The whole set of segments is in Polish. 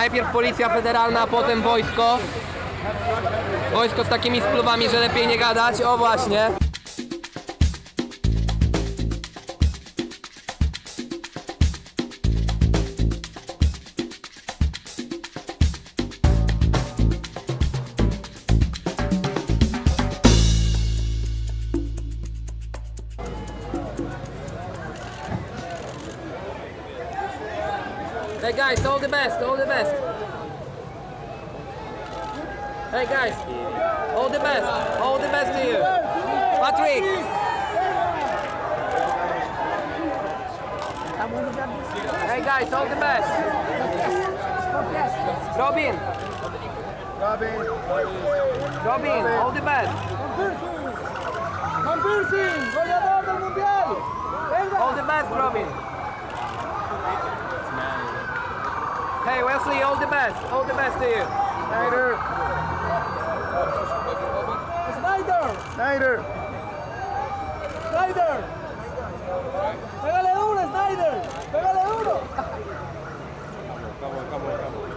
Najpierw policja federalna, a potem wojsko. Wojsko z takimi spluwami, że lepiej nie gadać. O właśnie. Hey guys, all the best, all the best. Hey guys, all the best, all the best to you. Patrick. Hey guys, all the best. Robin. Robin, Robin, all the best. Van Piercing, goleador del mundial. All the best, Robin. Hey, Wesley, all the best. All the best to you. Snyder. Snyder. Snyder. Snyder. Pégale uno, Snyder. Pégale uno. Come on, come on, come on.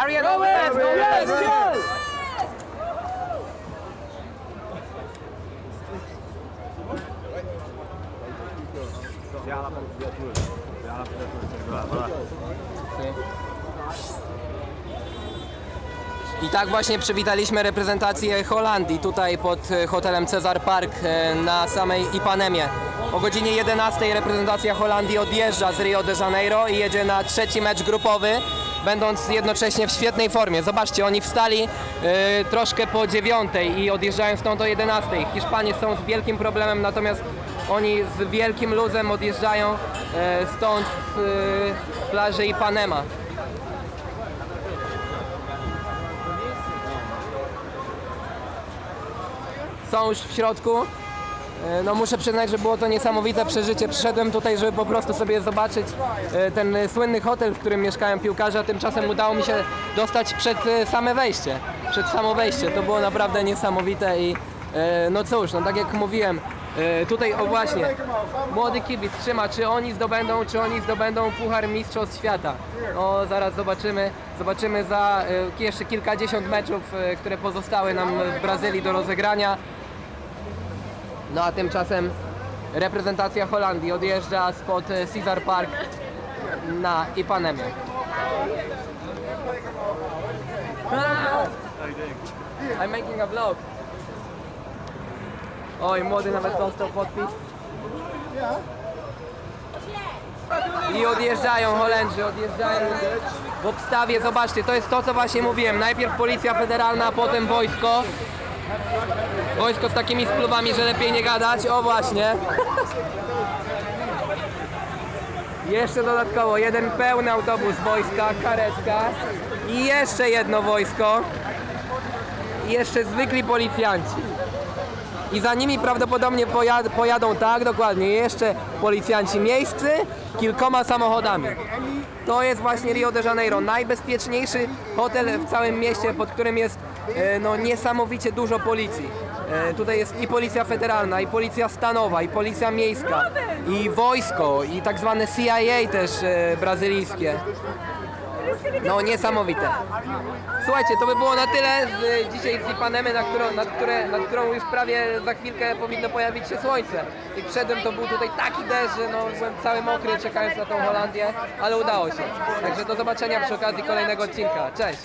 Ariel, go, West, go, West, yes, yes. I tak właśnie przywitaliśmy reprezentację Holandii tutaj pod e, hotelem Cezar Park e, na samej Ipanemie. O godzinie 11 reprezentacja Holandii odjeżdża z Rio de Janeiro i jedzie na trzeci mecz grupowy, będąc jednocześnie w świetnej formie. Zobaczcie, oni wstali e, troszkę po dziewiątej i odjeżdżają stąd o 11. Hiszpanie są z wielkim problemem, natomiast oni z wielkim luzem odjeżdżają e, stąd z e, plaży Ipanema. są już w środku. E, No muszę przyznać, że było to niesamowite przeżycie. Przyszedłem tutaj, żeby po prostu sobie zobaczyć ten słynny hotel, w którym mieszkają piłkarze, a tymczasem udało mi się dostać przed same wejście. Przed samo wejście. To było naprawdę niesamowite i no cóż, no tak jak mówiłem, e, tutaj o właśnie, młody kibic trzyma, czy oni zdobędą, czy oni zdobędą Puchar Mistrzostw Świata. No zaraz zobaczymy, zobaczymy za e, jeszcze kilkadziesiąt meczów, e, które pozostały nam w Brazylii do rozegrania. No a tymczasem reprezentacja Holandii odjeżdża spod Caesar Park na Ipanemie. I'm making a vlog. Oj, młody nawet dostał podpis. I odjeżdżają Holendrzy, odjeżdżają w obstawie. Zobaczcie, to jest to, co właśnie mówiłem. Najpierw policja federalna, a potem wojsko. Wojsko z takimi spluwami, że lepiej nie gadać. O właśnie. Jeszcze dodatkowo jeden pełny autobus wojska, karetka i jeszcze jedno wojsko. I jeszcze zwykli policjanci. I za nimi prawdopodobnie pojad pojadą tak, dokładnie, jeszcze policjanci miejscy kilkoma samochodami. To jest właśnie Rio de Janeiro, najbezpieczniejszy hotel w całym mieście, pod którym jest e, no, niesamowicie dużo policji. E, Tutaj jest i policja federalna, i policja stanowa, i policja miejska, i wojsko, i tak zwane CIA też e, brazylijskie. No niesamowite. Słuchajcie, to by było na tyle z, dzisiaj z Ipanemy, na którą, nad, które, nad którą już prawie za chwilkę powinno pojawić się słońce. I przedem to był tutaj taki deszcz, że no, byłem cały mokry czekając na tą Holandię, ale udało się. Także do zobaczenia przy okazji kolejnego odcinka. Cześć!